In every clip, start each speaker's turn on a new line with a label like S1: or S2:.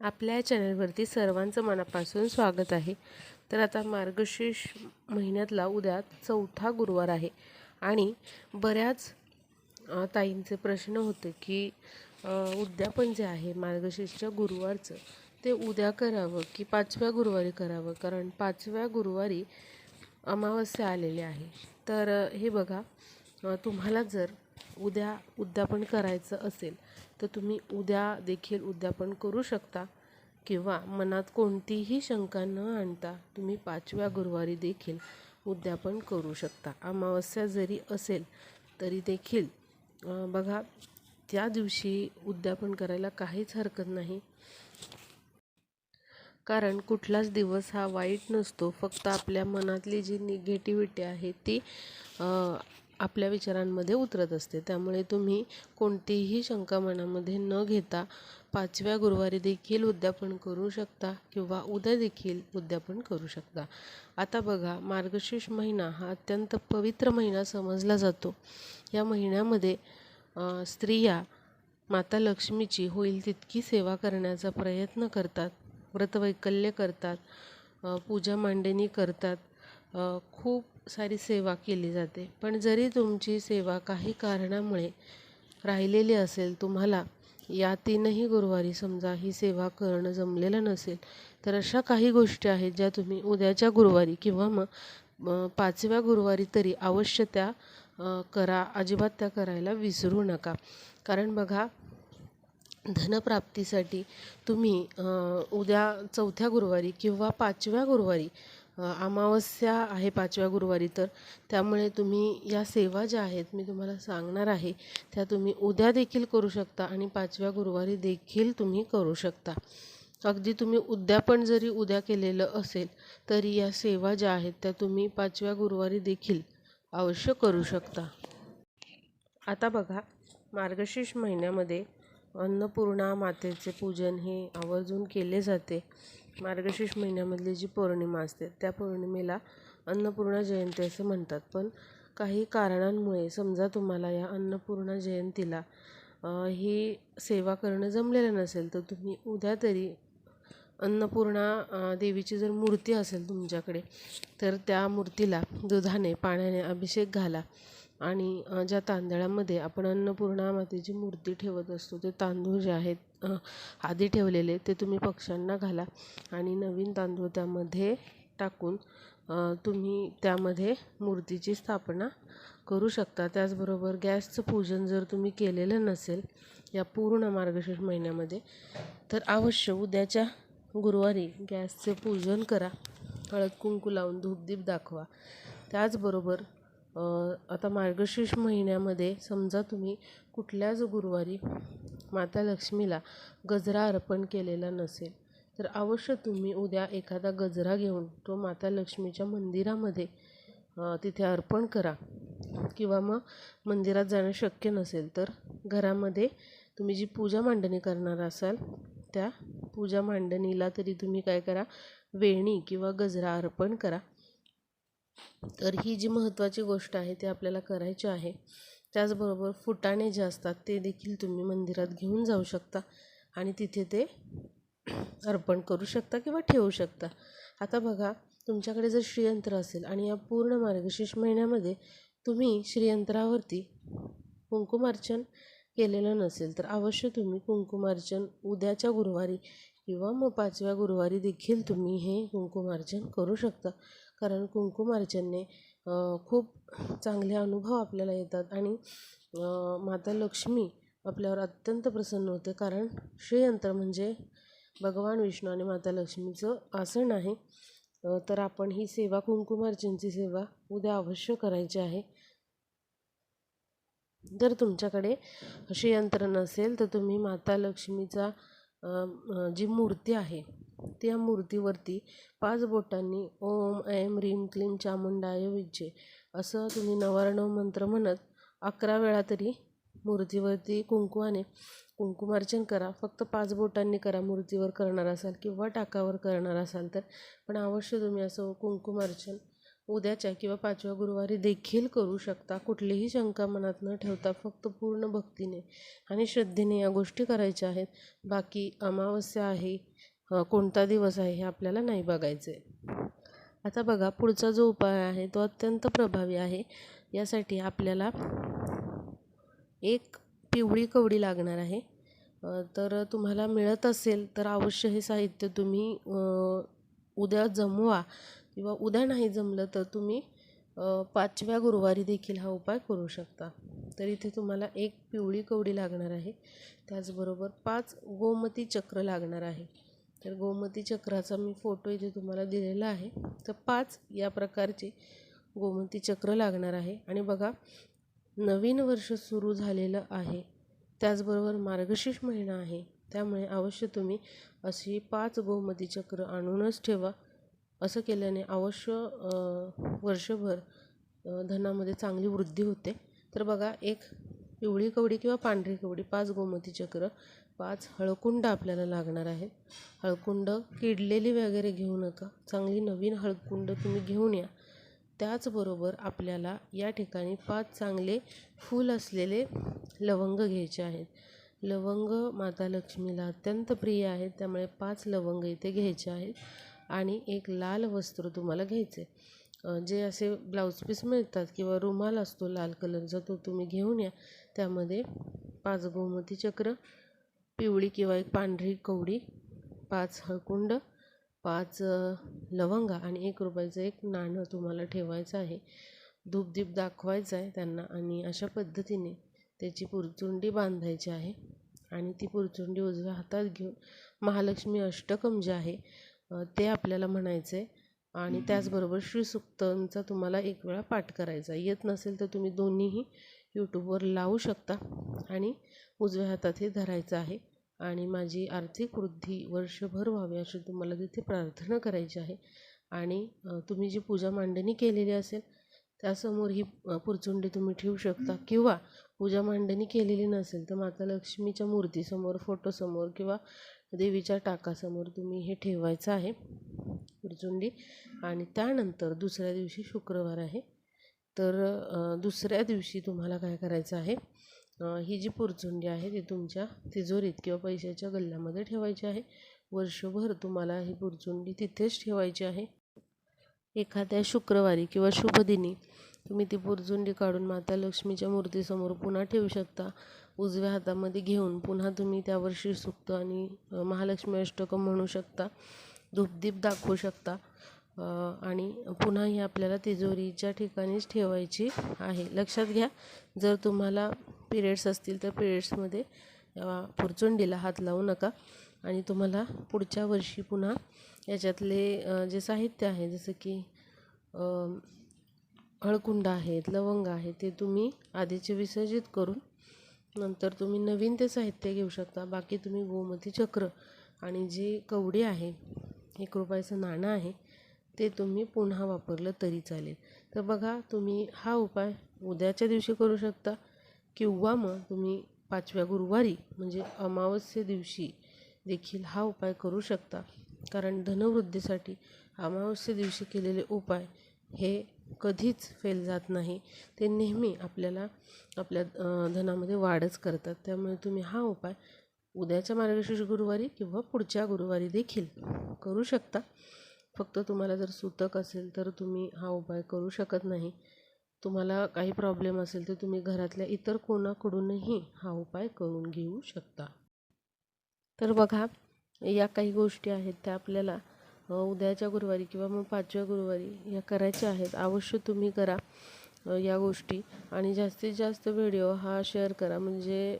S1: आपल्या चॅनलवरती सर्वांचं मनापासून स्वागत आहे. तर आता मार्गशीर्ष महिन्यातला उद्या चौथा गुरुवार आहे आणि बऱ्याच ताईंचे प्रश्न होते की उद्यापन जे आहे मार्गशीर्षच्या गुरुवारचं ते उद्या करावं की पाचव्या गुरुवारी करावं? कारण पाचव्या गुरुवारी अमावस्या आलेली आहे. तर हे बघा तुम्हाला जर उद्या उद्यापन करायचं असेल तर तुम्ही उद्या देखील उद्यापन करू शकता किंवा मनात कोणतीही शंका न आणता तुम्ही पाचव्या गुरुवारी देखील उद्यापन करू शकता. अमावस्या जरी असेल तरी देखील बघा त्या दिवशी उद्यापन करायला काहीच हरकत नाही. कारण कुठलाच दिवस हा वाईट नसतो. फक्त आपल्या मनातली जी निगेटिव्हिटी आहे ती आपल्या विचारांमध्ये उतरत असते. त्यामुळे तुम्ही कोणतीही शंका मनामध्ये न घेता पाचव्या गुरुवारी देखील उद्यापन करू शकता किंवा उद्या देखील उद्यापन करू शकता. आता बघा मार्गशीर्ष महिना हा अत्यंत पवित्र महिना समजला जातो. या महिन्यामध्ये स्त्रिया माता लक्ष्मीची होईल तितकी सेवा करण्याचा प्रयत्न करतात. व्रतवैकल्य करतात. पूजा मांडणी करतात. खूप सारी सेवा केली जाते. पण जरी तुमची सेवा काही कारणामुळे राहिलेली असेल तुम्हाला या तीनही गुरुवारी समजा ही सेवा करणं जमलेलं नसेल तर अशा काही गोष्टी आहेत ज्या तुम्ही उद्याच्या गुरुवारी किंवा मग पाचव्या गुरुवारी तरी अवश्य त्या करा अजिबात त्या करायला विसरू नका. कारण बघा धनप्राप्तीसाठी तुम्ही उद्या चौथ्या गुरुवारी किंवा पाचव्या गुरुवारी अमावस्या आहे पाचव्या गुरुवारी तर त्यामुळे तुम्ही या सेवा ज्या आहेत मी तुम्हाला सांगणार आहे त्या तुम्ही उद्या देखील करू शकता आणि पाचव्या गुरुवारी देखील तुम्ही करू शकता. अगदी तुम्ही उद्यापन जरी उद्या केलेलं असेल तरी या सेवा ज्या आहेत त्या तुम्ही पाचव्या गुरुवारी देखील अवश्य करू शकता. आता बघा मार्गशीर्ष महिन्यामध्ये अन्नपूर्णा मातेचे पूजन हे आवर्जून केले जाते. मार्गशीर्ष महिन्यामधली जी पौर्णिमा असते त्या पौर्णिमेला अन्नपूर्णा जयंती असे म्हणतात. पण काही कारणांमुळे समजा तुम्हाला या अन्नपूर्णा जयंतीला ही सेवा करणं जमलेलं नसेल तर तुम्ही उद्या तरी अन्नपूर्णा देवीची जर मूर्ती असेल तुमच्याकडे तर त्या मूर्तीला दुधाने पाण्याने अभिषेक घाला. आणि ज्या तांदळामध्ये आपण अन्नपूर्णा मातेची मूर्ती ठेवत असतो ते तांदूळ जे आहेत आधी ठेवलेले ते तुम्ही पक्ष्यांना घाला आणि नवीन तांदूळ त्यामध्ये टाकून तुम्ही त्यामध्ये मूर्तीची स्थापना करू शकता. त्याचबरोबर गॅसचं पूजन जर तुम्ही केलेलं नसेल या पूर्ण मार्गशीर्ष महिन्यामध्ये तर अवश्य उद्याच्या गुरुवारी गॅसचे पूजन करा. हळद कुंकू लावून धूपदीप दाखवा. त्याचबरोबर आता मार्गशीर्ष महिन्यामध्ये समजा तुम्ही कुठल्याच गुरुवारी माता लक्ष्मीला गजरा अर्पण केलेला नसेल तर अवश्य तुम्ही उद्या एखादा गजरा घेऊन तो माता लक्ष्मीच्या मंदिरामध्ये तिथे अर्पण करा. किंवा मग मंदिरात जाणं शक्य नसेल तर घरामध्ये तुम्ही जी पूजा मांडणी करणार असाल त्या पूजा मांडणीला तरी तुम्ही काय करा? वेणी किंवा गजरा अर्पण करा. तर ही जी महत्त्वाची गोष्ट आहे ती आपल्याला करायची आहे. त्याचबरोबर फुटाणे जे असतात ते देखील तुम्ही मंदिरात घेऊन जाऊ शकता आणि तिथे ते अर्पण करू शकता किंवा ठेवू शकता. आता बघा तुमच्याकडे जर श्रीयंत्र असेल आणि या पूर्ण मार्गशीर्ष महिन्यामध्ये तुम्ही श्रीयंत्रावरती कुंकुमार्चन केलेलं नसेल तर अवश्य तुम्ही कुंकुमार्चन उद्याच्या गुरुवारी किंवा मग पाचव्या गुरुवारी देखील तुम्ही हे कुंकुमार्चन करू शकता. कारण कुंकुमार्चनने खूप चांगले अनुभव आपल्याला येतात आणि माता लक्ष्मी आपल्यावर अत्यंत प्रसन्न होते. कारण श्रीयंत्र म्हणजे भगवान विष्णू आणि माता लक्ष्मीचं आसन आहे. तर आपण ही सेवा कुंकुमार्चनची सेवा उद्या अवश्य करायची आहे. जर तुमच्याकडे श्रीयंत्र नसेल तर तुम्ही माता लक्ष्मीचा जी मूर्ती आहे त्या मूर्तीवरती पाच बोटांनी ओम ऐं रीम क्लीम चामुंडाय विजे असं तुम्ही नवार्णव मंत्र म्हणत अकरा वेळा तरी मूर्तीवरती कुंकुवाने कुंकुमार्चन करा. फक्त पाच बोटांनी करा मूर्तीवर करणार असाल किंवा टाकावर करणार असाल तर. पण अवश्य तुम्ही असं कुंकुमार्चन उद्याच्या किंवा पाचव्या गुरुवारी देखील करू शकता. कुठलीही शंका मनात न ठेवता फक्त पूर्ण भक्तीने आणि श्रद्धेने या गोष्टी करायच्या आहेत. बाकी अमावस्या आहे कोणता दिवस आहे हे आपल्याला नाही बघायचं आहे आता बघा पुढचा जो उपाय आहे तो अत्यंत प्रभावी आहे. यासाठी आपल्याला एक पिवळी कवडी लागणार आहे. तर तुम्हाला मिळत असेल तर अवश्य हे साहित्य तुम्ही उद्या जमवा. किंवा उद्या नाही जमलं तर तुम्ही पाचव्या गुरुवारी देखील हा उपाय करू शकता. तर इथे तुम्हाला एक पिवळी कवडी लागणार आहे. त्याचबरोबर पाच गोमती चक्र लागणार आहे. तर गोमती चक्राचा मी फोटो इथे तुम्हाला दिलेला आहे. तर पाच या प्रकारचे गोमती चक्र लागणार आहे. आणि बघा नवीन वर्ष सुरू झालेलं आहे. त्याचबरोबर मार्गशीर्ष महिना आहे. त्यामुळे अवश्य तुम्ही अशी पाच गोमती चक्र आणूनच ठेवा. असं केल्याने अवश्य वर्षभर धनामध्ये चांगली वृद्धी होते. तर बघा एक पिवळी कवडी किंवा पांढरी कवडी पाच गोमती चक्र पाच हळकुंड आपल्याला लागणार आहेत. हळकुंड किडलेली वगैरे घेऊ नका. चांगली नवीन हळकुंड तुम्ही घेऊन या. त्याचबरोबर आपल्याला या ठिकाणी पाच चांगले फूल असलेले लवंग घ्यायचे आहेत. लवंग माता लक्ष्मीला अत्यंत प्रिय आहेत. त्यामुळे पाच लवंग इथे घ्यायचे आहेत. आणि एक लाल वस्त्र तुम्हाला घ्यायचे जे असे ब्लाऊज पीस मिळतात किंवा रुमाल असतो लाल कलरचा तो तुम्ही घेऊन या. त्यामध्ये पाच गोमती चक्र पिवळी किंवा एक पांढरी कवडी पाच हळकुंड पाच लवंगा आणि एक रुपयाचं एक नाणं तुम्हाला ठेवायचं आहे. धूपदीप दाखवायचं आहे त्यांना आणि अशा पद्धतीने त्याची पुरचुंडी बांधायची आहे आणि ती पुरचुंडी उजव्या हातात घेऊन महालक्ष्मी अष्टकम जे आहे ते आपल्याला म्हणायचं आहे आणि त्याचबरोबर श्रीसूक्तांचा तुम्हाला एक वेळा पाठ करायचा. येत नसेल तर तुम्ही दोन्हीही यूट्यूबवर लावू शकता आणि उजव्या हातात हे धरायचं आहे आणि माझी आर्थिक वृद्धी वर्षभर व्हावी अशी तुम्हाला तिथे प्रार्थना करायची आहे. आणि तुम्ही जी पूजा मांडणी केलेली असेल त्यासमोर ही पुरचुंडी तुम्ही ठेवू शकता. किंवा पूजा मांडणी केलेली नसेल तर माता लक्ष्मीच्या मूर्तीसमोर फोटोसमोर किंवा देवीच्या टाकासमोर तुम्ही हे ठेवायचं आहे. पुरचुंडी आणि त्यानंतर दुसऱ्या दिवशी शुक्रवार आहे. तर दुसऱ्या दिवशी तुम्हाला काय करायचं आहे? ही जी पुरचुंडी आहे ती तुमच्या तिजोरीत किंवा पैशाच्या गल्ल्यामध्ये ठेवायची आहे. वर्षभर तुम्हाला ही पुरचुंडी तिथेच ठेवायची आहे. एखाद्या शुक्रवारी किंवा शुभदिनी तुम्ही ती पुरचुंडी काढून माता लक्ष्मीच्या मूर्तीसमोर पुन्हा ठेवू शकता. उजव्या हातामध्ये घेऊन पुन्हा तुम्ही त्यावर श्रीसुक्त आणि महालक्ष्मी अष्टकं म्हणू शकता धूपदीप दाखवू शकता आणि पुन्हा ही आपल्याला तिजोरीच्या ठिकाणीच ठेवायची आहे. लक्षात घ्या जर तुम्हाला पिरियड्स असतील तर पिरियड्समध्ये पुरचुंडीला हात लावू नका आणि तुम्हाला पुढच्या वर्षी पुन्हा याच्यातले जे साहित्य आहे जसं की हळकुंड आहेत लवंग आहे ते तुम्ही आधीचे विसर्जित करून नंतर तुम्ही नवीन ते साहित्य घेऊ शकता. बाकी तुम्ही गोमती चक्र आणि जे कवडी आहे एक रुपयाचं नाणं आहे ते तुम्ही पुन्हा वापरलं तरी चालेल. तर बघा तुम्ही हा उपाय उद्याच्या दिवशी करू शकता किंवा मग तुम्ही पाचव्या गुरुवारी म्हणजे अमावस्ये दिवशी देखील हा उपाय करू शकता. कारण धनवृद्धीसाठी अमावस्ये दिवशी केलेले उपाय हे कधीच फेल जात नाही. ते नेहमी आपल्याला आपल्या धनामध्ये वाढच करतात. त्यामुळे तुम्ही हा उपाय उद्याच्या मार्गशीर्ष गुरुवारी किंवा पुढच्या गुरुवारी देखील करू शकता. फक्त तुम्हाला जर सुतक असेल तर तुम्ही हा उपाय करू शकत नाही. तुम्हाला काही प्रॉब्लेम असेल तर तुम्ही घरातल्या इतर कोणाकडूनही हा उपाय करून घेऊ शकता. तर बघा या काही गोष्टी आहेत त्या आपल्याला उद्याच्या गुरुवारी किंवा मग पाचव्या गुरुवारी या करायच्या आहेत. अवश्य तुम्ही करा या गोष्टी. आणि जास्तीत जास्त व्हिडिओ हा शेअर करा. म्हणजे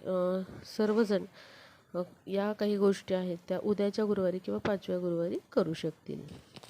S1: सर्वजण या काही गोष्टी आहेत त्या उद्याच्या गुरुवारी किंवा पाचव्या गुरुवारी करू शकतील.